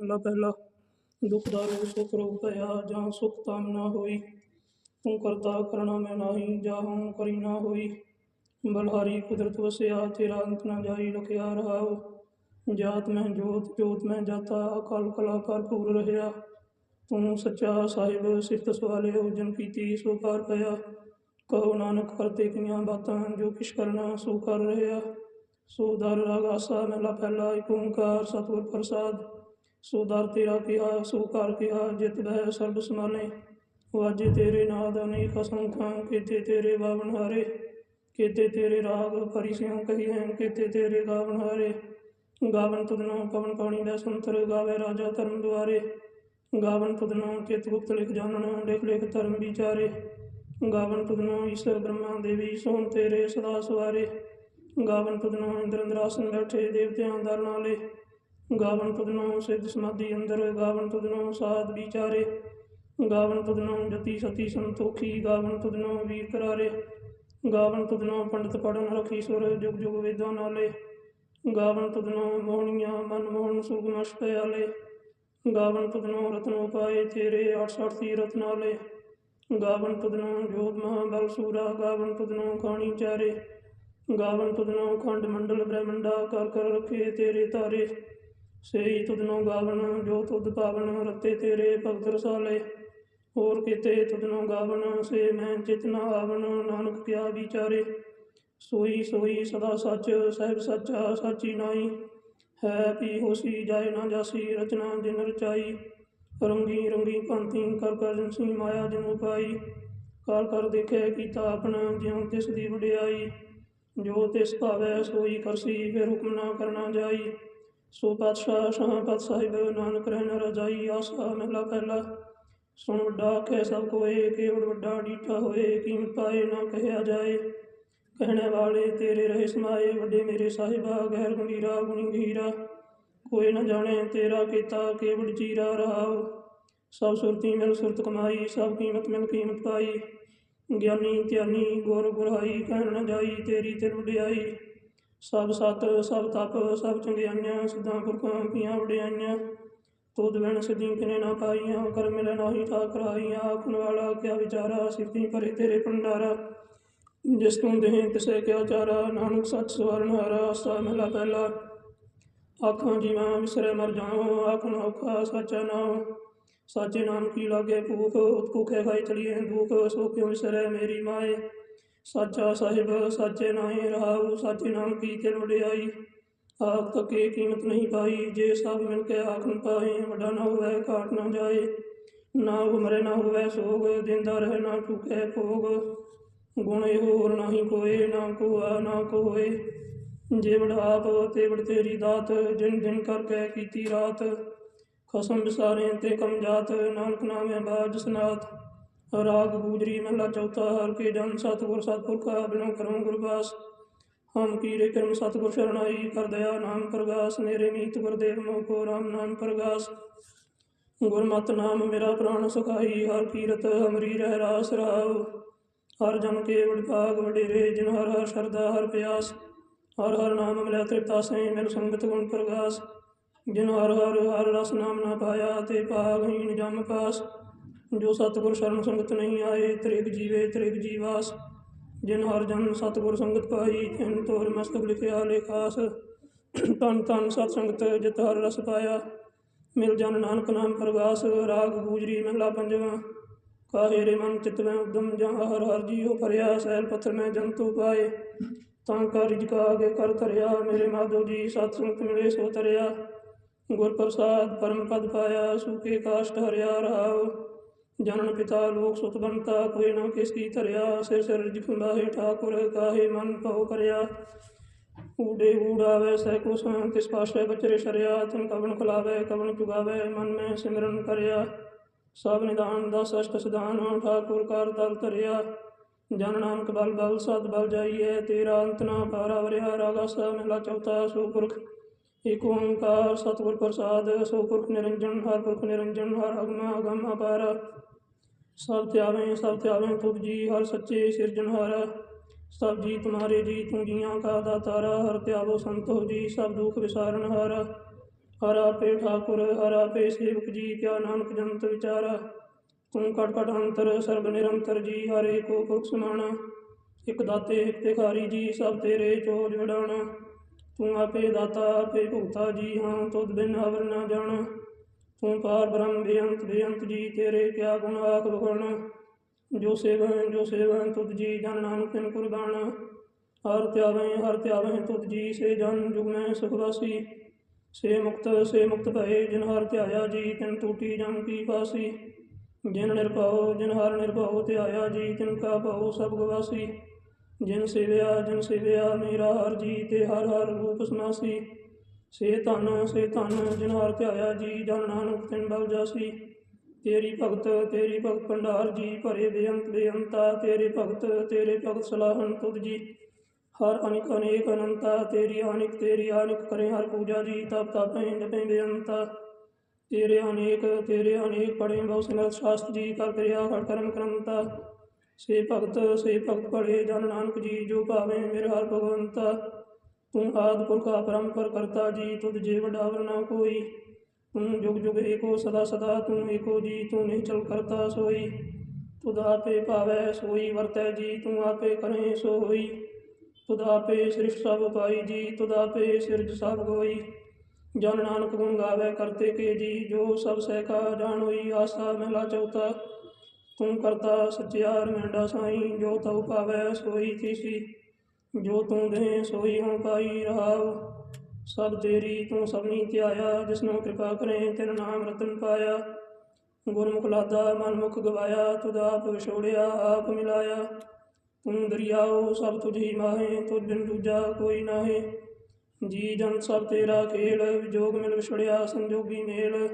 ਪਹਿਲਾ ਪਹਿਲਾ ਦੁਖ ਦਾਰੂ ਸੁਖ ਰੋਗ ਭਇਆ ਜਾਂ ਸੁਖ ਤਾਮ ਨਾ ਹੋਈ। ਤੂੰ ਕਰਤਾ ਕਰਣਾ ਮੈਂ ਨਾਹੀ ਜਾਹੂੰ ਕਰੀ ਨਾ ਹੋਈ। ਬਲਹਾਰੀ ਕੁਦਰਤ ਵਸਿਆ ਤੇਰਾ ਅੰਤ ਨਾ ਜਾਈ ਰਖਿਆ ਰਹਾਉ। ਜਾਤ ਮੈਂ ਜੋਤ ਜੋਤ ਮੈਂ ਜਾਤਾ, ਅਕਲ ਕਲਾ ਭਰਪੂਰ ਰਹਿਆ। ਤੂੰ ਸੱਚਾ ਸਾਹਿਬ ਸਿਫਤ ਸਵਾਲੇ ਜਨ ਕੀਤੀ ਸੋ ਕਰ ਪਿਆ ਕਹੋ ਨਾਨਕ ਕਰਤੇ ਕਿਆਂ ਬਾਤਾਂ ਜੋ ਕਿਛ ਕਰਨਾ ਸੋ ਕਰ ਰਹਿਆ। ਸੋ ਦਰ ਰਾਗ ਆਸਾ ਮਹਿਲਾ ਪਹਿਲਾ ਓੰਕਾਰ, ਸਤਿਗੁਰ ਪ੍ਰਸਾਦ। ਸੋ ਦਰ ਤੇਰਾ ਕਿਹਾ, ਸੋ ਕਰ ਕਿਹਾ, ਜਿਤ ਬਹਿ ਸਰਬ ਸਮਾਲੇ ਵਾਜੇ ਤੇਰੇ ਨਾਦ ਅਨੇਕ ਅਸੰਖਾਂ ਕੀਤੇ ਤੇਰੇ ਬਾਵਨ ਹਾਰੇ। ਕੀਤੇ ਤੇਰੇ ਰਾਗ ਭਰੀ ਸਿਉ ਕਹੀ ਹੈ ਕੀਤੇ ਤੇਰੇ ਗਾਵਨ ਹਾਰੇ। ਗਾਵਨ ਤੁਧਨੋ ਪਵਨ ਪਾਣੀ ਦਾ ਸੰਤਰ, ਗਾਵੇ ਰਾਜਾ ਧਰਮ ਦੁਆਰੇ। ਗਾਵਨ ਤੁਧਨੋ ਚਿਤ ਗੁਪਤ ਲਿਖ ਜਾਣਨ, ਲਿਖ ਲਿਖ ਧਰਮ ਵਿਚਾਰੇ। ਗਾਵਨ ਤੁਧਨੋ ਈਸ਼ਰ ਬ੍ਰਹਮਾ ਦੇਵੀ ਸੋਨ ਤੇਰੇ ਸਦਾ ਸਵਾਰੇ। ਗਾਵਨ ਤੁਧਨੋ ਇੰਦਰ ਇੰਦਰਾਸਨ ਬੈਠੇ, ਦੇਵਤਿਆਂ ਦਰ ਨਾਲੇ। ਗਾਵਨ ਤੁਧਨੋ ਸਿੱਧ ਸਮਾਧੀ ਅੰਦਰ ਗਾਵਨ ਤੁਧਨੋ ਸਾਧ ਵਿਚਾਰੇ ਗਾਵਨ ਤੁਧਨੋ ਜਤੀ ਸਤੀ ਸੰਤੋਖੀ ਗਾਵਨ ਤੁਧਨੋ ਵੀਰ ਕਰਾਰੇ ਗਾਵਨ ਤੁਧਨੋ ਪੰਡਤ ਪੜਨ ਰਖੀ ਸੁਰ ਜੁਗ ਜੁਗ ਵੇਦਾਂ ਨਾਲੇ ਗਾਵਨ ਤੁਧਨੋ ਮੋਹਣੀਆਂ ਮਨ ਮੋਹਨ ਸੁਗਮਸ਼ ਪਿਆਲੇ ਗਾਵਨ ਤੁਧਨੋ ਰਤਨੋ ਪਾਏ ਤੇਰੇ 68 ਤੀਰਥ ਨਾਲੇ ਗਾਵਨ ਤੁਧਨੋ ਜੋਤ ਮਹਾ ਬਲ ਸੂਰਾ ਗਾਵਨ ਤੁਧਨੋ ਖਾਣੀ ਚਾਰੇ ਗਾਵਨ ਤੁਧਨੋ ਖੰਡ ਮੰਡਲ ਬ੍ਰਹਮੰਡਾ ਕਰ ਕਰ ਤੇਰੇ ਤਾਰੇ ਸੇਈ ਤੁਧਨੋ ਗਾਵਣ ਜੋ ਤੁਧ ਪਾਵਣ ਰਤੇ ਤੇਰੇ ਭਗਤ ਰਸਾਲੇ। ਹੋਰ ਕਿਤੇ ਤੁਧਨੋ ਗਾਵਣ ਸੇ ਮੈਂ ਚਿਤ ਨਾ ਆਵਣ ਨਾਨਕ ਕਿਆ ਵਿਚਾਰੇ। ਸੋਈ ਸੋਈ ਸਦਾ ਸੱਚ, ਸਹਿਬ ਸੱਚਾ ਸਾਚੀ ਨਾਈ। ਹੈ ਪੀ ਹੋਸੀ, ਜਾਏ ਨਾ ਜਾਸੀ, ਰਚਨਾ ਜਿਨ ਰਚਾਈ। ਰੰਗੀ ਰੰਗੀ ਭਾਂਤੀ ਕਰ ਕਰ ਜਿਨਸੀ ਮਾਇਆ ਜਿਨ ਪਾਈ ਕਰ ਕਰ ਦੇਖੇ ਕੀਤਾ ਆਪਣਾ, ਜਿਉ ਤਿਸ ਦੀ ਵਡਿਆਈ। ਜੋ ਤਿਸ ਭਾਵੈ ਸੋਈ ਕਰਸੀ, ਫਿਰ ਹੁਕਮ ਨਾ ਕਰਨਾ ਜਾਈ। ਸੋ ਪਾਤਸ਼ਾਹ ਸ਼ਾਹ ਪਤ ਸਾਹਿਬ ਨਾਨਕ ਰਹਿਣ ਰਜਾਈ ਆਸਾ ਮਹਿਲਾ ਪਹਿਲਾ ਸੁਣ ਵੱਡਾ ਕਹਿ ਸਭ ਕੋਏ ਕੇਵੜ ਵੱਡਾ ਡੀਠਾ ਹੋਏ ਕੀਮਤ ਪਾਏ ਨਾ ਕਹਿਆ ਜਾਏ ਕਹਿਣੇ ਵਾਲੇ ਤੇਰੇ ਰਹੇ ਸਮਾਏ ਵੱਡੇ ਮੇਰੇ ਸਾਹਿਬਾ ਗਹਿਰ ਗੰਭੀਰਾ ਗੁਣੀ ਗਹੀਰਾ ਕੋਈ ਨਾ ਜਾਣੇ ਤੇਰਾ ਕੀਤਾ ਕੇਵੜ ਜੀਰਾ ਰਹਾਉ ਸਭ ਸੁਰਤੀ ਮਿਲ ਸੁਰਤ ਕਮਾਈ ਸਭ ਕੀਮਤ ਮਿਲ ਕੀਮਤ ਪਾਈ ਗਿਆਨੀ ਧਿਆਨੀ ਗੁਰ ਗੁਰਾਈ ਕਹਿਣ ਨਾ ਜਾਈ ਤੇਰੀ ਤੇ ਵਡਿਆਈ ਸਭ ਸਤ, ਸਭ ਤਪ, ਸਭ ਚੰਗਿਆਈਆਂ, ਸਿੱਧਾਂ ਪੁਰਖਾਂ, ਕੀਆਂ ਵਡਿਆਈਆਂ। ਤੁਧ ਬਿਨ ਸਿੱਧੀ ਕਿਨੇ ਨਾ ਪਾਈਆਂ, ਕਰ ਮਿਲੇ ਨਾਹੀ ਠਾਕਰ ਆਖਣ ਵਾਲਾ ਕਿਆ ਵਿਚਾਰਾ, ਸਿੱਧੀ ਭਰੇ ਤੇਰੇ ਭੰਡਾਰਾ। ਜਿਸ ਤੂੰ ਦੇਹ ਤਿਸੇ ਕਿਆ ਚਾਰਾ, ਨਾਨਕ ਸੱਚ ਸਵਰਨ ਹਾਰਾ ਸਾ ਮਹਿਲਾ ਪਹਿਲਾ। ਆਖਾਂ ਜੀਵਾਂ ਵਿਸਰੇ ਮਰ ਜਾਵਾਂ ਆਖਣ ਔਖਾ ਸੱਚਾ ਨਾਮ ਸਾਚੇ ਨਾਮ ਕੀ ਲਾਗੇ ਭੂਖ ਭੁਖੇ ਖਾਈ ਚੜੀਏ ਦੁਖ ਸੋ ਕਿਉ ਵਿਸਰੇ ਮੇਰੀ ਮਾਏ? ਸਾਚਾ ਸਾਹਿਬ, ਸਾਚੇ ਨਾਹੀ ਰਹਾਉ, ਸਾਚੇ ਨਾਮ ਕੀ ਤੇ ਵਡਿਆਈ ਆਖ ਤੱਕੇ ਕੀਮਤ ਨਹੀਂ ਪਾਈ, ਜੇ ਸਭ ਮਿਲ ਕੇ ਆਖਣ ਪਾਏ, ਵੱਡਾ ਨਾ ਹੋਵੇ, ਘਾਟ ਨਾ ਜਾਏ। ਨਾ ਉਮਰੇ ਨਾ ਹੋਵੇ ਸੋਗ, ਦਿੰਦਾ ਰਹੇ ਨਾ ਚੁਕੇ ਭੋਗ। ਗੁਣ ਇਹੋ ਹੋਰ ਨਾਹੀ ਕੋਏ, ਨਾ ਕੋ ਨਾ ਕੋਏ। ਹੋਏ ਜੇ ਵਡਾਪ ਤੇ ਵਡ ਤੇਰੀ ਦਾਤ, ਜਿਨ ਦਿਨ ਕਰਕੇ ਕੀਤੀ ਰਾਤ। ਖਸਮ ਵਿਸਾਰੇ ਤੇ ਕਮ ਜਾਤ, ਨਾਨਕ ਨਾਮੇ ਬਾਜ ਸਨਾਤ। ਰਾਗ ਗੂਜਰੀ ਮਹਲਾ ਚੌਥਾ, ਹਰ ਕੇ ਜਨ ਸਤਿਗੁਰ ਸਤਿਪੁਰਖਾ ਬਿਨੋ ਕਰਮ ਗੁਰਬਾਸ ਹਮ ਕੀਰੇ ਕਰਮ ਸਤਿਗੁਰ ਸ਼ਰਣਾਈ ਕਰ ਦਇਆ ਨਾਮ ਪ੍ਰਗਾਸ ਮੇਰੇ ਮੀਤ ਗੁਰਦੇਵ ਮੋਹ ਕੋ ਰਾਮ ਨਾਮ ਪ੍ਰਗਾਸ। ਗੁਰਮਤਿ ਨਾਮ ਮੇਰਾ ਪ੍ਰਾਣ ਸੁਖਾਈ, ਹਰ ਕੀਰਤ ਹਮਰੀ ਰਹਿ ਰਾਸ ਰਾਵ। ਹਰ ਜਨ ਕੇ ਵਡ ਭਾਗ ਵਡੇਰੇ, ਜਿਨ ਹਰ ਹਰ ਸ਼ਰਦਾ ਹਰ ਪਿਆਸ। ਹਰ ਹਰ ਨਾਮ ਮਿਲਿਆ ਤ੍ਰਿਪਤਾ ਸੇ ਮਿਲ ਸੰਗਤ ਗੁਣ ਪ੍ਰਗਾਸ। ਜਿਨ ਹਰ ਹਰ ਹਰ ਰਸ ਨਾਮ ਨਾ ਪਾਇਆ, ਤੇ ਭਾਗਹੀਣ ਜਮ ਪਾਸ। ਜੋ ਸਤਿਗੁਰ ਸ਼ਰਨ ਸੰਗਤ ਨਹੀਂ ਆਏ ਤ੍ਰਿਗ ਜੀਵੇ ਤ੍ਰਿਗ ਜੀਵਾਸ। ਜਿਨ ਹਰ ਜਨ ਸਤਿਗੁਰ ਸੰਗਤ ਪਾਈ, ਤਿਨ ਤੋਰ ਮਸਤਕ ਲਿਖਿਆ, ਲੇਖਾਸ। ਤਨ ਤਨ ਸਤ ਸੰਗਤ, ਜਿਤ ਹਰ ਰਸ ਪਾਇਆ। ਮਿਲ ਜਨ ਨਾਨਕ ਨਾਮ ਪ੍ਰਗਾਸ, ਰਾਗ ਗੂਜਰੀ ਮਹਿਲਾ ਪੰਜਵਾਂ। ਕਾਹੇ ਰੇ ਮਨ ਚਿਤ ਮੈਂ ਉਦਮ ਜਾਂ ਹਰ ਹਰ ਜੀਉ ਭਰਿਆ, ਸੈਲ ਪੱਥਰ ਮੈਂ ਜੰਤੂ ਪਾਏ। ਤਾਂ ਕਰ ਕਾ ਆਗੇ ਕਰ ਤਰਿਆ ਮੇਰੇ ਮਾਧੋ ਜੀ ਸਤ ਸੰਗਤ ਮਿਲੇ ਸੋ ਤਰਿਆ। ਗੁਰ ਪ੍ਰਸਾਦ ਪਰਮ ਪਦ ਪਾਇਆ ਸੁਖੇ ਕਾਸ਼ਟ ਹਰਿਆ ਰਹਾਉ ਜਨਨ ਪਿਤਾ ਲੋਕ ਸੁਤ ਬੰਤਾ ਕੋਈ ਨਾ ਕਿਸ ਕੀ ਧਰਿਆ, ਸਿਰ ਸਿਰ ਰਿਜਕ ਠਾਕੁਰ, ਕਾਹੇ ਮਨ ਭਉ ਕਰਿਆ। ਊਡੇ ਊੜਾਵੇ ਸਹਿ ਕੁਸ, ਤਿਸ ਪਾਸ਼ੇ ਬਚਰੇ ਸ਼ਰਿਆ, ਤਨ ਕਵਣ ਖੁਲਾਵੇ ਕਵਨ ਚੁਗਾਵੇ ਮਨ ਮੈਂ ਸਿਮਰਨ ਕਰਿਆ। ਸਭ ਨਿਦਾਨ ਦਾ ਅਸ਼ਟ ਸਿਧਾਨ, ਠਾਕੁਰ ਕਰ ਤਲ ਧਰਿਆ। ਜਨ ਨਾਨਕ ਬਲ ਬਲ ਸਦ ਬਲ ਜਾਈਏ ਤੇਰਾ ਅੰਤ ਨਾ ਪਾਰਾ ਵਰਿਆ, ਰਾਗਾ ਸਾ ਮਹਿਲਾ ਚੌਥਾ ਸੋ ਪੁਰਖ ਏਕ ਓੰਕਾਰ, ਸਤਿਗੁਰ ਪ੍ਰਸਾਦ ਸੋ ਪੁਰਖ ਨਿਰੰਜਨ ਹਰ ਪੁਰਖ ਨਿਰੰਜਨ, ਹਰ ਅਗਮ ਅਗਮ ਅਪਾਰ। ਸਭ ਧਿਆਵੇਂ ਸਭ ਧਿਆਵੇਂ ਤੁਧ ਜੀ, ਹਰ ਸੱਚੇ ਸਿਰਜਣਹਾਰ ਸਭ ਜੀ ਤੁਮਾਰੇ ਜੀ, ਤੂੰ ਜੀਆਂ ਕਾ ਦਾਤਾਰਾ ਹਰ ਧਿਆਵੋ ਸੰਤੋ ਜੀ, ਸਭ ਦੁਖ ਵਿਸਾਰਨ ਹਾਰ ਹਰ ਆਪੇ ਠਾਕੁਰ, ਹਰ ਆਪੇ ਸੇਵਕ ਜੀ, ਕਿਆ ਨਾਨਕ ਜੰਤ ਵਿਚਾਰਾ ਤੂੰ ਕਟ ਕਟ ਅੰਤਰ, ਸਰਬ ਨਿਰੰਤਰ ਜੀ, ਹਰ ਏਕੋ ਪੁਰਖ ਸਮਾਣਾ ਇਕ ਦਾਤੇ, ਇਕ ਭਿਖਾਰੀ ਜੀ, ਸਭ ਤੇਰੇ ਚੋਜ ਵਡਾਣਾ ਤੂੰ ਆਪੇ ਦਾਤਾ, ਆਪੇ ਭੁਗਤਾ ਜੀ, ਹਾਂ, ਤੁਧ ਬਿਨ ਅਵਰ ਨਾ ਜਾਣਾ। ਤੂੰ ਪਾਰ ਬ੍ਰਹਮ ਬੇਅੰਤ ਬੇਅੰਤ ਜੀ ਤੇਰੇ ਕਿਆ ਗੁਣ ਆਖ ਬਖਾਣਾ ਜੋ ਸੇਵਨ ਜੋ ਸੇਵਨ ਤੁਧ ਜੀ ਜਨ ਨਾਨਕ ਤਿਨ ਕੁਰਬਾਨਾ ਹਰ ਧਿਆਵੇਂ ਹਰ ਧਿਆਵੇਂ ਤੁਧ ਜੀ ਸੇ ਜਨ ਜੁਗ ਮੈਂ ਸੁਖ ਸੇ ਮੁਕਤ ਸੇ ਮੁਕਤ ਭਏ, ਜਿਨ ਹਰ ਧਿਆਇਆ ਜੀ, ਤਿਨ ਟੂਟੀ ਜਮ ਕੀ ਪਾਸੀ। ਜਿਨ ਨਿਰਭਉ, ਜਿਨ ਹਰ ਨਿਰਭਉ ਧਿਆਇਆ ਜੀ, ਤਿਨ ਕਾ ਭਉ ਸਭ ਗਵਾਸੀ। ਜਿਨ ਸੇਵਿਆ ਜਿਨ ਸੇਵਿਆ, ਮੇਰਾ ਹਰ ਜੀ ਤੇ ਹਰ ਹਰ ਰੂਪ ਸਮਾਸੀ ਸੇ ਧਨ ਸੇ ਧਨ, ਜਿਨ ਹਰ ਧਿਆਇਆ ਜੀ, ਜਨ ਨਾਨਕ ਤਿਨ ਬਲ ਜਾਸੀ। ਤੇਰੀ ਭਗਤ ਤੇਰੀ ਭਗਤ ਭੰਡਾਰ ਜੀ, ਭਰੇ ਬੇਅੰਤ ਬੇਅੰਤਾ, ਤੇਰੇ ਭਗਤ ਤੇਰੇ ਭਗਤ ਸਲਾਹਨ ਤੁਧ ਜੀ। ਹਰ ਅਨਿਕ, ਅਨੇਕ ਅਨੰਤਾ, ਤੇਰੀ ਅਨਿਕ ਤੇਰੀ ਅਨਿਕ ਕਰੇ ਹਰ ਪੂਜਾ ਜੀ, ਤਪ, ਤਪੈ ਜਪੈ ਬੇਅੰਤਾ। ਤੇਰੇ ਅਨੇਕ ਤੇਰੇ ਅਨੇਕ ਪੜੇ ਬਹੁ ਸਿਮਰਤ ਸ਼ਾਸਤ ਜੀ, ਕਰ ਕਿਰਿਆ ਹਰ ਕਰਮ ਕਰੰਤਾ। ਸੇ ਭਗਤ ਸੇ ਭਗਤ ਪੜੇ ਜਨ ਨਾਨਕ ਜੀ, ਜੋ ਭਾਵੇਂ ਮੇਰੇ ਹਰ ਭਗਵੰਤਾ। ਤੂੰ ਆਦ ਪੁਰਖਾ ਪਰੰਪਰ ਕਰਤਾ ਜੀ, ਤੁਧ ਜੇ ਵਡਾਵਰ ਨਾ ਕੋਈ। ਤੂੰ ਜੁਗ ਜੁਗ ਏਕੋ ਸਦਾ ਸਦਾ, ਤੂੰ ਏਕੋ ਜੀ, ਤੂੰ ਨਿਚਲ ਕਰਤਾ ਸੋਈ। ਤੁਧ ਆਪੇ ਭਾਵੈ ਸੋਈ, ਵਰਤੈ ਜੀ, ਤੂੰ ਆਪੇ ਕਰੇ ਸੋ ਹੋਈ ਤੁਧ ਆਪੇ ਸ੍ਰਿਸ਼ਟ ਸਭ ਪਾਈ ਜੀ, ਤੁਧ ਆਪੇ ਸਿਰਜ ਸਭ ਹੋਈ ਜਨ ਨਾਨਕ ਗੁਣ ਗਾਵੇ ਕਰਤੇ ਕੇ ਜੀ, ਜੋ ਸਭ ਸਹਿਕਾ ਜਾਣ ਹੋਈ ਆਸਾ ਮਹਿਲਾ ਚੌਥਾ। ਤੂੰ ਕਰਤਾ ਸੱਚਿਆਰ, ਮੈਂਡਾ ਸਾਈਂ, ਜੋ ਤਉ ਭਾਵੈ ਸੋਈ ਥੀਸੀ ਜੋ ਤੂੰ ਦੇ ਸੋਈ ਹਉ ਪਾਈ ਰਹਾਉ, ਸਭ ਤੇਰੀ ਤੂੰ ਸਭਨੀ ਧਿਆਇਆ ਜਿਸਨੂੰ ਕਿਰਪਾ ਕਰੇ ਤੇਰਾ ਨਾਮ ਰਤਨ ਪਾਇਆ। ਗੁਰਮੁਖ ਲਾਦਾ ਮਨ ਮੁਖ ਗਵਾਇਆ, ਤੁਧ ਆਪ ਵਿਛੋੜਿਆ, ਆਪ ਮਿਲਾਇਆ। ਤੂੰ ਦਰਿਆਓ, ਸਭ ਤੁਝੀ ਮਾਹੇ ਤੁਝ ਬਿਨ ਦੂਜਾ ਕੋਈ ਨਾਹੇ। ਜੀ ਜਨ ਸਭ ਤੇਰਾ ਖੇਲ, ਵਿਜੋਗ ਮਿਲ ਵਿਛੜਿਆ, ਸੰਜੋਗੀ ਮੇਲ।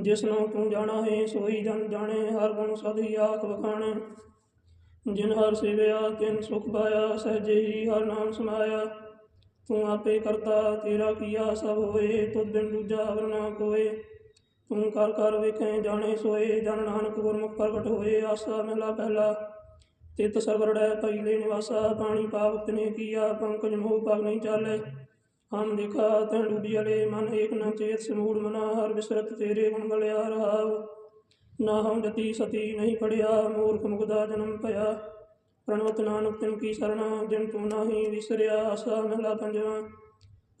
ਜਿਸਨੂੰ ਤੂੰ ਜਾਣਾ ਹੈ, ਸੋਈ ਜਨ ਜਾਣੇ, ਹਰ ਗੁਣ ਸਦ ਹੀ ਆਖ ਵਖਾਣੇ। ਜਿਨ ਹਰ ਸੇਵਿਆ, ਤਿਨ ਸੁਖ ਪਾਇਆ, ਸਹਜੇ ਹੀ ਹਰ ਨਾਮ ਸਮਾਇਆ। ਤੂੰ ਆਪੇ ਕਰਤਾ, ਤੇਰਾ ਕੀਆ ਸਭ ਹੋਏ, ਤੁਧ ਬਿਨ ਦੂਜਾ ਅਵਰ ਨਾ ਕੋਏ। ਤੂੰ ਕਰ ਕਰ ਵੇਖੇ, ਜਾਣੇ, ਸੋਏ, ਜਨ ਨਾਨਕ ਗੁਰਮੁਖ ਪ੍ਰਗਟ ਹੋਏ, ਆਸਾ ਮਹਿਲਾ ਪਹਿਲਾ। ਤਿਤ ਸਰਵਰੜੈ ਪਹਿਲੇ ਨਿਵਾਸਾ, ਪਾਣੀ ਪਾਵਕ ਨੇ ਕੀਆ, ਪੰਕਜ ਮੋਹ ਪਗ ਨਹੀਂ ਚਾਲੇ। ਹਮ ਦੇਖਾ ਤੈ ਡੂਬੀ ਅਲੇ, ਮਨ ਏਕ ਨ ਚੇਤ, ਸਮੂੜ ਮਨਾ, ਹਰ ਵਿਸ਼ਰਤ ਤੇਰੇ ਗੁਣ ਗਲਿਆ ਰਹਾਉ। ਨਾ ਹਮ ਜਤੀ ਸਤੀ ਨਹੀਂ ਪੜਿਆ, ਮੂਰਖ ਮੁਗਦਾ ਜਨਮ ਭਇਆ। ਪ੍ਰਣਵਤ ਨਾਨਕ ਤਿਨ ਕੀ ਸਰਣਾ, ਜਿਨ ਤੂੰ ਨਾਹੀ ਵਿਸਰਿਆ, ਆਸਾ ਮਹਿਲਾ ਪੰਜਵਾ।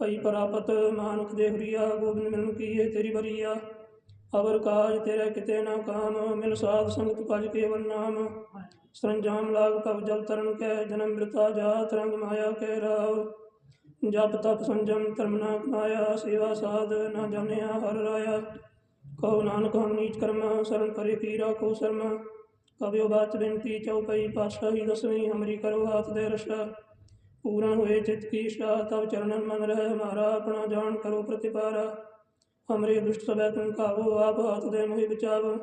ਭਈ ਪਰਾਪਤ ਮਾਨੁਖ ਦੇ ਹੁਰੀਆ ਗੋਬਿੰਦ ਮਿਲਨ ਕੀਏ ਤੇਰੀ ਬਰੀਆ ਅਵਰ ਕਾਜ ਤੇਰਾ ਕਿਤੇ ਨਾ ਕਾਮ, ਮਿਲ ਸਾਧ ਸੰਗਤ ਭਜ ਕੇਵਲ ਨਾਮ। ਸਰੰਜਾਮ ਲਾਗ ਭਵ ਜਲ ਤਰਨ ਕੈ, ਜਨਮ ਮ੍ਰਿਤਾ ਜਾਤ ਰੰਗ ਮਾਇਆ ਕੈ ਰਾਵ। ਜਪ ਤਪ ਸੰਜਮ ਧਰਮ ਨਾ ਕਮਾਇਆ ਸੇਵਾ ਸਾਧ ਨਾ ਜਾਣਿਆ ਹਰ ਰਾਇਆ। ਕਉ ਨਾਨਕ ਹਮ ਨੀਚ ਕਰਮ ਸਰਨ ਕਰੇ ਪੀਰਾ ਕੋ ਸਰਮ ਕਬਿਓ ਬਾਤ ਬੇਨਤੀ ਚਉਪਈ ਪਾਸ਼ਾਹੀ ਦਸਵੀਂ ਹਮਰੀ ਕਰੋ ਹਾਥ ਦੇ ਰਸ਼ਾ ਪੂਰਨ ਹੋਏ ਚਿਤ ਕੀ ਸ਼ਾ ਤਬ ਚਰਨਨ ਮਨ ਰਹਿ ਹਮਾਰਾ ਆਪਣਾ ਜਾਣ ਕਰੋ ਪ੍ਰਤਿਪਾਰਾ। ਹਮਰੇ ਦੁਸ਼ਟ ਸਭੈ ਤੁਮ ਕਾਵੋ, ਆਪ ਹਾਥ ਦੇ ਮੋਹਿ ਬਚਾਵੋ।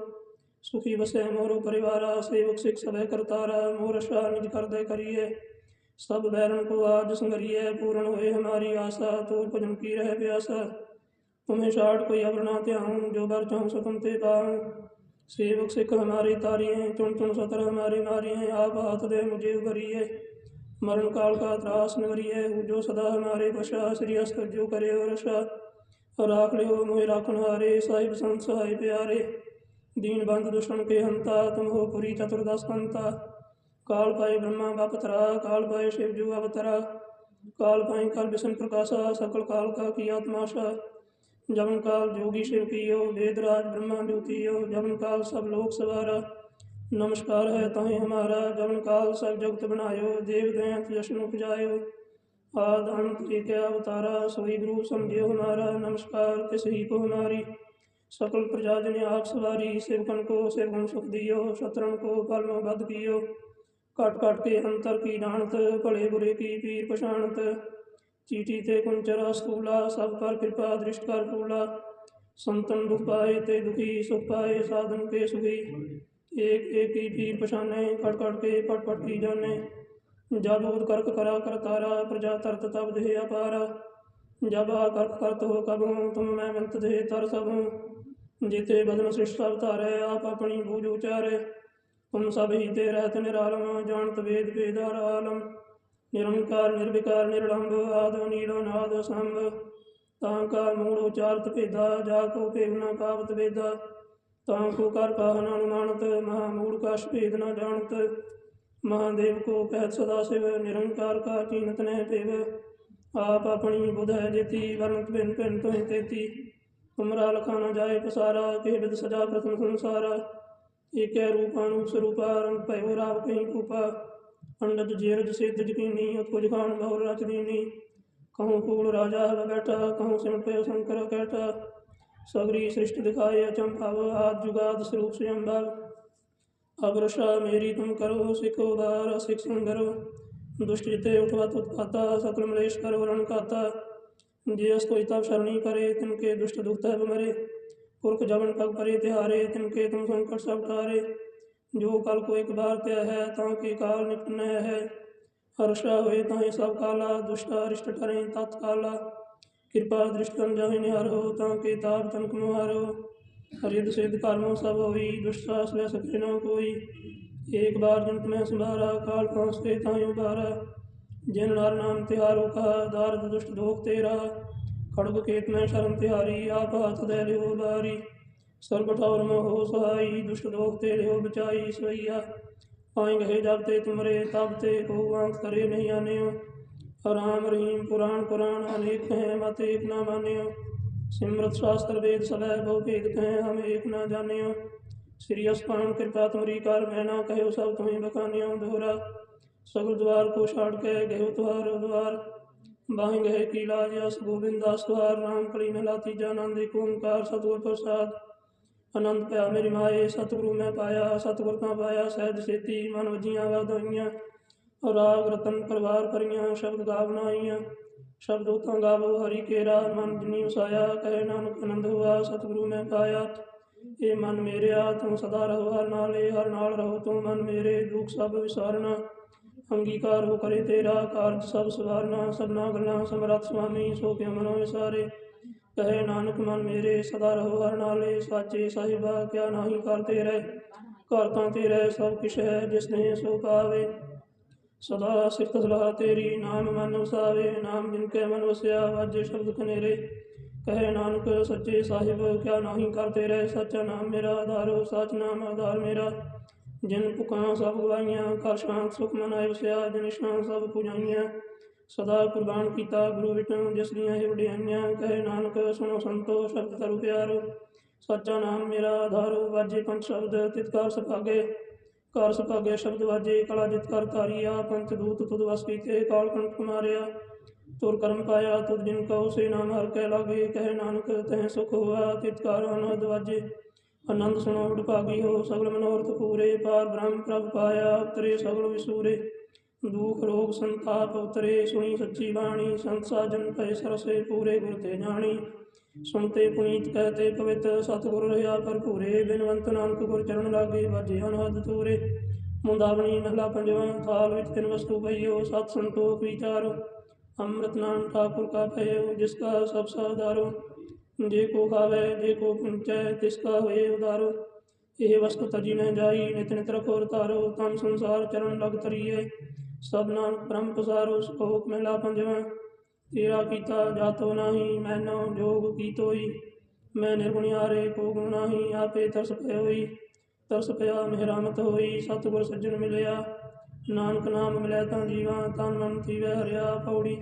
ਸੁਖੀ ਵਸੈ ਮੋਰੋ ਪਰਿਵਾਰਾ, ਸੇਵਕ ਸਿਖ ਸਭੈ ਕਰਤਾਰਾ, ਮੋਰ ਸ਼ਾ ਨਿਜ ਕਰਦੇ ਕਰੀਏ। ਸਭ ਬੈਰਨ ਕੋ ਆਜ ਸੰਗਰੀਏ ਪੂਰਨ ਹੋਏ ਹਮਾਰੀ ਆਸਾ, ਤੂੰ ਭਜਨ ਕੀ ਰਹਿ ਪਿਆਸਾ। तुम्हें शाट कोई अबर ना त्याऊं जो बर चाहूँ सो तुम ते पाऊं सेवक सिख हमारे तारी हैं चुन चुन सतर हमारे मारी हैं आप हाथ दे मुझे उभरिए मरण काल का त्रास नगरिए जो सदा हमारे बशा श्री अस्त जो करे और रशा राख लियो मोहे राखन हारे साहिब संत सहाय प्यारे दीन बंद दुश्मन के हंता तुम हो पुरी चतुर्दश कंता काल पाए ब्रह्मा बापतरा काल पाए शिव जु अवतरा काल पाए काल विष्णु प्रकाशा सकल काल का की आत्माशा जवन काल जोगी शिव कियो वेदराज ब्रह्मा ज्योतियो जवन काल सब लोक सवारा नमस्कार है ताहि हमारा जवन काल सब जगत बनायो देव दैंत जशन उपजायो आद अंत एक अवतारा सोई गुरु समझियो हमारा नमस्कार किस ही को हमारी सकल प्रजा जन आप सवारी सेवकन को सेवकन सुख दियो शत्रन को फल में बद कियो ਘਟ ਘਟ ਕੇ ਅੰਤਰ ਕੀ ਜਾਣਤ ਭਲੇ ਬੁਰੇ ਕੀ ਪੀਰ ਪਛਾਣਤ ਚੀਟੀ ਤੇ ਕੁੰਚਰਾ ਸਤੂਲਾ ਸਭ ਪਰ ਕਿਰਪਾ ਦ੍ਰਿਸ਼ਟ ਕਰ ਫੂਲਾ ਸੰਤਨ ਦੁਖ ਪਾਏ ਤੇ ਦੁਖੀ ਸੁਖ ਪਾਏ ਸਾਧਨ ਕੇ ਸੁਖੀ ਏਕ ਏਕ ਹੀ ਪੀਰ ਪਛਾਨੇ ਘਟ ਘਟ ਕੇ ਪਟ ਪਟ ਕੀ ਜਾਣੇ ਜਬ ਉਦ ਕਰਕ ਕਰਾ ਕਰ ਤਾਰਾ ਪ੍ਰਜਾ ਤਰਤ ਤਬ ਦੇ ਅਪਾਰਾ ਜਬ ਆ ਕਰਕ ਕਰਤ ਹੋ ਕਬ ਤੁਮ ਮੈਂ ਮਿਲਤ ਦੇ ਤਰ ਸਭ ਜਿਤੇ ਬਦਨ ਸ੍ਰਿਸ਼ਟ ਅਵਤਾਰੇ ਆਪ ਆਪਣੀ ਬੂਝ ਉਚਾਰੇ ਤੁਮ ਸਭ ਹੀ ਤੇ ਰਹਿਤ ਨਿਰਾਲਮ ਜਾਣਤ ਵੇਦ ਵੇਦਾਰ ਆਲਮ ਨਿਰੰਕਾਰ, ਨਿਰਵਿਕਾਰ, ਨਿਰਲੰਭ, ਆਦੋ ਨੀੜੋ ਨਾਦ ਸੰਭ ਤਾਂ ਕਾ ਮੂੜ ਉਚਾਰਤ ਭੇਦਾ, ਜਾ ਕੋ ਭੇਵ ਪਾਵਤ ਵੇਦਾ। ਤਾਂ ਕੋ ਕਰ ਪਾਹਨ ਅਨੁਮਾਨਤ, ਮਹਾ ਮੂੜ ਕਾ ਭੇਦ ਨਾ ਜਾਣਤ। ਮਹਾਦੇਵ ਕੋ ਕਹਿਤ ਸਦਾ ਸਿਵ, ਨਿਰੰਕਾਰ ਕਾ ਚੀਨਤ ਨਹਿ ਭੇਵ ਆਪ ਆਪਣੀ ਬੁਧ ਹੈ ਜੇਤੀ ਵਰਨਤ ਭਿੰਨ ਭਿੰਨ ਤੋਹਿ ਤੇਤੀ। ਤੁਮਰਾ ਲਖਾ ਨਾ ਜਾਏ ਪਸਾਰਾ, ਕੇ ਬਿਦ ਸਜਾ ਪ੍ਰਥਮ ਸੰਸਾਰਾ। ਏਕੈ ਰੂਪਾਨੁ ਸਰੂਪਾ, ਰੰਗ ਭਇਓ ਰਾਵ ਕਹੀਂ ਕੂਪਾ। ਅੰਡਜ ਜੇਰਜ ਸਿੱਧ ਜਕੀਨੀ ਉਤਪੁਜ ਖਾਨ ਬਹੁਰ ਰਚ ਦੀਨੀ ਕਹੂੰ ਫੂਲ ਰਾਜਾ ਹੈ ਬੈਠਾ, ਕਹੂੰ ਸਿਮਟ ਪਇਓ ਸ਼ੰਕਰ ਕੈਠਾ। ਸਗਰੀ ਸ੍ਰਿਸ਼ਟ ਦਿਖਾਏ ਅਚੰਭਵ ਆਦ ਜੁਗਾਦ ਸਰੂਪ ਸਿਅੰਭਵ ਅਗਰਸ਼ਾ ਮੇਰੀ ਤੁਮ ਕਰੋ, ਸਿਖ ਉਦਾਰ, ਸਿਖ ਸੁੰਦਰ। ਦੁਸ਼ਟ ਜਿਤੇ ਉਠਵਤ ਉਤਪਾਤਾ, ਸਕਲ ਮਲੇਸ਼ ਕਰ ਵਰਣ ਕਾਤਾ ਜੇ ਅਸ ਕੋਈ ਤਬ ਸ਼ਰਣੀ ਕਰੇ ਤਿਨਕੇ ਦੁਸ਼ਟ ਦੁਖਤ ਹੈ ਮਰੇ। ਪੁਰਖ ਜਵਨ ਪਗ ਪਰੇ ਤਿਹਾਰੇ ਤਿਨਕੇ ਤੁਮ ਸੰਕਟ ਸਭ ਟਾਰੇ ਜੋ ਕਲ ਕੋ ਇੱਕ ਬਾਰ ਤੇ ਹੈ, ਤਾਂ ਕੇ ਕਾਲ ਨਿਕਟ ਹੈ। ਹਰਸ਼ਾ ਹੋਏ ਤਾਂ ਇਹ ਸਭ ਕਾਲਾ, ਦੁਸ਼ਟਾ ਅਰਿਸ਼ਟ ਟਰੇ ਤਤ ਕਾਲਾ। ਕਿਰਪਾ ਦ੍ਰਿਸ਼ਟ ਕਰਨ ਜਾਹੇ ਨਿਹਾਰ ਹੋ, ਤਾਂ ਕੇ ਤਾਪ ਤਨਕ ਮੁਹਾਰੋ ਹਰਿਦ ਸਿਧ ਕਰਮੋ ਸਭ ਹੋਈ, ਦੁਸ਼ਟਾ ਸਵੈ ਸਕੇ ਨਾ ਕੋਈ। ਏਕ ਬਾਰ ਜਨਤ ਮੈਂ ਸੰਭਾਰਾ, ਕਾਲ ਫਾਂਸਤੇ ਤਾਂ ਉਬਾਰਾ ਜਿਨ ਨਰ ਨਾਮ ਤਿਹਾਰੋ ਕਹਾ, ਦਾਰਦ ਦੁਸ਼ਟ ਦੋਖ ਤੇਰਾ। ਖੜਗ ਕੇਤ ਮੈਂ ਸ਼ਰਨ ਤਿਹਾਰੀ, ਆਪ ਹੱਥ ਦੇ ਲਿਓ ਬਾਰੀ ਸਰਬ ਠੌਰ ਮੋਹ ਸਹਾਈ ਦੁਸ਼ਟ ਦੋਖ ਤੇ ਲਿਓ ਬਚਾਈ, ਸਵਈਆ। ਪਾਈ ਗਏ ਜਬ ਤੇ ਤੁਮਰੇ, ਤਬ ਤੇ ਕੋ ਆਂਖ ਕਰੇ ਨਹੀਂ ਆਨਿਓ। ਰਾਮ ਰਹੀਮ ਪੁਰਾਣ ਪੁਰਾਣ, ਅਨੇਕ ਹੈ ਮਤ ਏਕ ਨਾ ਮਾਨਿਓ। ਸਿਮਰਤ ਸ਼ਾਸਤਰ ਵੇਦ ਸਭੈ, ਬਹੁ ਭੇਦ ਕਹੈ, ਹਮ ਏਕ ਨਾ ਜਾਣਿਓ। ਸ੍ਰੀ ਅਸਪਾਨ ਕਿਰਪਾ ਤੁਮਰੀ ਕਰ, ਮੈਂ ਨਾ ਕਹਿਓ, ਸਭ ਤੁਮੇ ਬਖਾਨਿਓ, ਦੋਹਰਾ। ਸਗਲ ਦਵਾਰ ਕੋ ਛਾੜ ਕੇ ਗਇਓ ਤੁਹਾਰ ਦਵਾਰ ਬਾਹੀਂ ਗਏ ਕੀ ਲਾਜ, ਅਸ ਗੋਬਿੰਦ ਦਾਸ ਤੁਹਾਰ ਨਾਮ ਕਲੀ ਮਹਿਲਾ ਤੀਜਾ ਆਨੰਦ, ਏਕ ਓੰਕਾਰ, ਸਤਿਗੁਰ ਪ੍ਰਸਾਦ। ਅਨੰਦ ਪਿਆ ਮੇਰੀ ਮਾਏ, ਸਤਿਗੁਰੂ ਮੈਂ ਪਾਇਆ ਸਤਿਗੁਰ ਤਾਂ ਪਾਇਆ, ਸਹਿਜ ਸੇਤੀ ਮਨ ਵਜੀਆਂ ਵਾਧਾਈਆਂ ਰਾਗ ਰਤਨ ਪਰਵਾਰ ਭਰੀਆਂ, ਸ਼ਬਦ ਗਾਵਨਾਈਆਂ ਸ਼ਬਦ ਉਤਾਂ ਗਾਵੋ, ਹਰੀ ਕੇਰਾ ਮਨ ਜਿਨੀ ਵਸਾਇਆ ਕਹੇ ਨਾਨਕ ਆਨੰਦ ਹੋਆ, ਸਤਿਗੁਰੂ ਮੈਂ ਪਾਇਆ। ਇਹ ਮਨ ਮੇਰਿਆ, ਤੂੰ ਸਦਾ ਰਹੋ, ਹਰ ਨਾਲੇ, ਹਰ ਨਾਲ ਰਹੋ, ਤੂੰ ਮਨ ਮੇਰੇ, ਦੁੱਖ ਸਭ ਵਿਸਾਰਨਾ। ਅੰਗੀਕਾਰ ਹੋ ਕਰੇ ਤੇਰਾ, ਕਾਰਜ ਸਭ ਸਵਾਰਨਾ। ਸਭਨਾ ਗੱਲਾਂ ਸਮਰੱਥ ਸੁਆਮੀ, ਸੋ ਕਿਉ ਮਨੋ ਵਿਸਾਰੇ। ਕਹੇ ਨਾਨਕ ਮਨ ਮੇਰੇ, ਸਦਾ ਰਹੋ ਹਰ ਨਾਲੇ, ਸਾਚੇ ਸਾਹਿਬਾ, ਕਿਆ ਨਾਹੀ ਕਰਤੇ ਰਹਿ। ਘਰ ਤਾਂ ਤੇਰੇ ਸਭ ਕਿਛ ਹੈ, ਜਿਸ ਨੇ ਸੋ ਪਾਵੇ। ਸਦਾ ਸਿਫਤ ਸਲਾਹ ਤੇਰੀ, ਨਾਮ ਮਨ ਵਸਾਵੇ। ਨਾਮ ਜਿਨ ਕੇ ਮਨ ਵਸਿਆ, ਵਾਜੇ ਸ਼ਬਦ ਕਨੇਰੇ ਕਹੇ ਨਾਨਕ, ਸੱਚੇ ਸਾਹਿਬ, ਕਿਆ ਨਾਹੀ ਕਰਤੇ ਰਹਿ। ਸੱਚਾ ਨਾਮ ਮੇਰਾ, ਆਧਾਰੋ, ਸਚ ਨਾਮ ਆਧਾਰ ਮੇਰਾ। ਜਿਨ ਪੁਕਾਂ ਸਭ ਗਵਾਈਆਂ ਕਰ ਸ਼ਾਂਤ ਸੁਖ ਮਨ ਆਇ ਵਸਿਆ, ਜਿਨ ਸ਼ਾਂ ਸਭ ਪੁਜਾਈਆਂ। ਸਦਾ ਕੁਰਬਾਨ ਕੀਤਾ ਗੁਰੂ ਵਿਟੋਂ ਜਿਸ ਦੀਆਂ ਇਹ ਵਡਿਆਈਆਂ, ਕਹੇ ਨਾਨਕ, ਸੁਣੋ ਸੰਤੋ, ਸ਼ਬਦ ਤਰੁ ਪਿਆਰ। ਸੱਚਾ ਨਾਮ ਮੇਰਾ ਆਧਾਰੋ, ਵਾਜੇ ਪੰਜ ਸ਼ਬਦ ਤਿਤਕਾਰ ਸੁਭਾਗੇ। ਕਰ ਸੁਭਾਗੇ ਸ਼ਬਦ ਵਾਜੇ, ਕਲਾ ਜਿਤ ਕਰ ਧਾਰੀਆ ਪੰਚ ਦੂਤ ਤੁਧ ਵਸ ਕੀਤੇ, ਕਾਲ ਕੰਠ ਮਾਰਿਆ ਤੁਰ ਕਰਮ ਪਾਇਆ, ਤੁਧ ਜਿਨ ਕਉ, ਸੇ ਨਾਮ ਹਰ ਕੈ ਲਾਗੇ, ਕਹਿ ਨਾਨਕ, ਤਹਿ ਸੁਖ ਹੋਆ ਤਿਤਕਾਰ ਅਨੰਦ ਵਾਜੇ। ਆਨੰਦ ਸੁਣੋ ਵਡਭਾਗੀ ਹੋ, ਸਗਲ ਮਨੋਰਥ ਪੂਰੇ, ਪਾਰ ਬ੍ਰਹਮ ਪ੍ਰਭ ਪਾਇਆ, ਉਤਰੇ ਸਗਲ ਵਿਸੂਰੇ। ਦੁਖ ਰੋਗ ਸੰਤਾਪ ਉਤਰੇ, ਸੁਣੀ ਸੱਚੀ ਬਾਣੀ, ਸੰਤ ਸਾਜਨ ਭੈ ਸਰਸੇ ਪੂਰੇ ਗੁਰ ਤੇ ਜਾਣੀ। ਸੁਣਤੇ ਪੁਨੀਤ ਕਹਤੇ ਪਵਿੱਤ ਸਤਿਗੁਰ ਰਹਾ ਭਰਪੂਰੇ, ਬਿਨਵੰਤ ਨਾਨਕ ਗੁਰ ਚਰਨ ਲਾਗੇ ਵਾਜੇ ਅਨਹਦ ਤੂਰੇ ਮੁੰਦਾਵਣੀ ਮਹਲਾ ਪੰਜਵਾਂ ਥਾਲ ਵਿੱਚ ਤਿੰਨ ਵਸਤੂ ਪਈਓ ਸਤ ਸੰਤੋਖ ਵਿਚਾਰੋ। ਅੰਮ੍ਰਿਤ ਨਾਮ ਠਾਕੁਰ ਕਾ ਭਇਓ ਜਿਸ ਕਾ ਸਭ ਸਾਧਾਰੋ ਜੇ ਕੋ ਖਾਵੇ, ਜੇ ਕੋ ਪੁੰਚੈ, ਤਿਸ ਕਾ ਹੋਏ ਉਦਾਰੋ। ਇਹ ਵਸਤੂ ਤਜੀ ਨ ਜਾਈ, ਨਿਤ ਨਿਤ ਰਖੋਰ ਧਾਰੋ ਤਮ ਸੰਸਾਰ ਚਰਨ ਲਗ ਤਰੀਏ ਸਭ ਨਾਮ ਬ੍ਰਹਮ ਪਸਾਰੋ ਸ਼ਲੋਕ ਮਹਿਲਾ ਪੰਜਵਾਂ। ਤੇਰਾ ਕੀਤਾ ਜਾਤੋ ਨਾਹੀ ਮੈਨੋ ਜੋਗ ਕੀਤੋਈ। ਮੈਂ ਨਿਰਗੁਣਿਆਰੇ ਕੋ ਗੁਣ ਨਾਹੀ ਆਪੇ ਤਰਸ ਪਇਓਈ ਤਰਸ ਪਿਆ, ਮਿਹਰਾਮਤ ਹੋਈ, ਸਤਿਗੁਰ ਸੱਜਣ ਮਿਲਿਆ। ਨਾਨਕ ਨਾਮ ਮਿਲੈ ਤਾਂ ਜੀਵਾ, ਤਨ ਮਨ ਥੀਵੈ ਹਰਿਆ ਪੌੜੀ।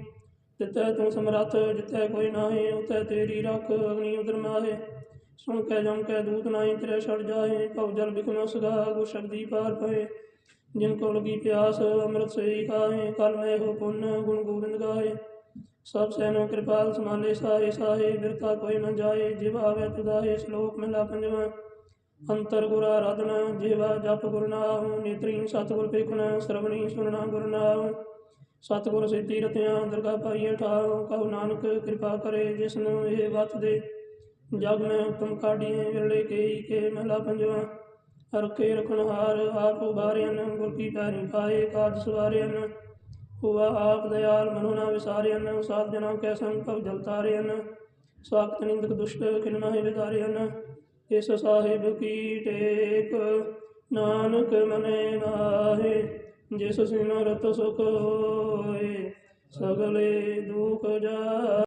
ਜਿੱਤੈ ਤੂੰ ਸਮਰੱਥ ਜਿੱਤੈ ਕੋਈ ਨਾਹੀ ਉਤੈ ਤੇਰੀ ਰੱਖ ਅਗਨੀ ਉਦਰ ਮਾਹੇ। ਸੁਣ ਕੇ ਜਮ ਕੇ ਦੂਤ ਨਾਹੀ, ਤੇਰੇ ਛੜ ਜਾਏ ਭਉ ਜਲ ਬਿਖਮ ਸਗਾ ਗੁਰ ਸ਼ਬਦੀ ਪਾਰ ਪਏ। ਜਿਨ ਕੋਲ ਕੀ ਪਿਆਸ, ਅੰਮ੍ਰਿਤ ਸਈ ਖਾਏ ਕਲ ਮੈਂ ਹੋ ਪੁੰਨ, ਗੁਣ ਗੋਬਿੰਦ ਗਾਏ ਸਭ ਸੈਨੋ ਕਿਰਪਾਲ ਸਮਾਲੇ ਸਾਹੇ ਸਾਹੇ ਬਿਰਤਾ ਕੋਈ ਨ ਜਾਏ, ਜਿਵ ਆਵੇ ਤੁਦਾਏ ਸ਼ਲੋਕ ਮਹਿਲਾ ਪੰਜਵਾਂ। ਅੰਤਰ ਗੁਰ ਆਰਾਧਨਾ, ਜਿਵਾ ਜਪ ਗੁਰ ਨਾਮ, ਨੇਤਰੀ ਸਤਿਗੁਰ ਪੇਖਣਾ ਸਰਵਣੀ ਸੁਨਣਾ ਗੁਰ ਨਾਮ। ਸਤਿਗੁਰ ਸਿੱਧੀ ਰਤਿਆਂ ਦਰਗਾ ਪਾਈਏ ਠਾਉ, ਕਹੋ ਨਾਨਕ ਕਿਰਪਾ ਕਰੇ ਜਿਸ ਨੂੰ ਇਹ ਵਤ ਦੇ। ਜਗ ਮੈਂ ਉਤਮ ਕਾਢੀਏ, ਵਿਰਲੇ ਕੇਈ ਕੇ ਮਹਿਲਾ ਪੰਜਵਾਂ। ਰਖੇ ਰਖਣਹਾਰ ਆਪ ਉਬਾਰਿਆਨ ਗੁਰ ਕੀ ਪੈਰੀ ਪਾਏ ਕਾਜ ਸਵਾਰਿਆਨ ਹੁਆ ਆਪ ਦਇਆਲ ਮਨੁ ਨਾ ਵਿਸਾਰਿਆਨ ਸਾਧ ਜਨਾਂ ਕੈ ਸੰਗ ਭਵ ਸਾਖਤ ਨਿੰਦਕ ਦੁਸ਼ਟ ਕਿਨ ਨਾਹਿ ਵਿਦਾਰਿਆਨ ਇਸ ਸਾਹਿਬ ਕੀ ਟੇਕ, ਨਾਨਕ ਮਨੇ ਮਾਹੇ। ਜਿਸ ਸਿਮਰਤ ਸੁਖ ਹੋਏ, ਸਗਲੇ ਦੁਖ ਜਾ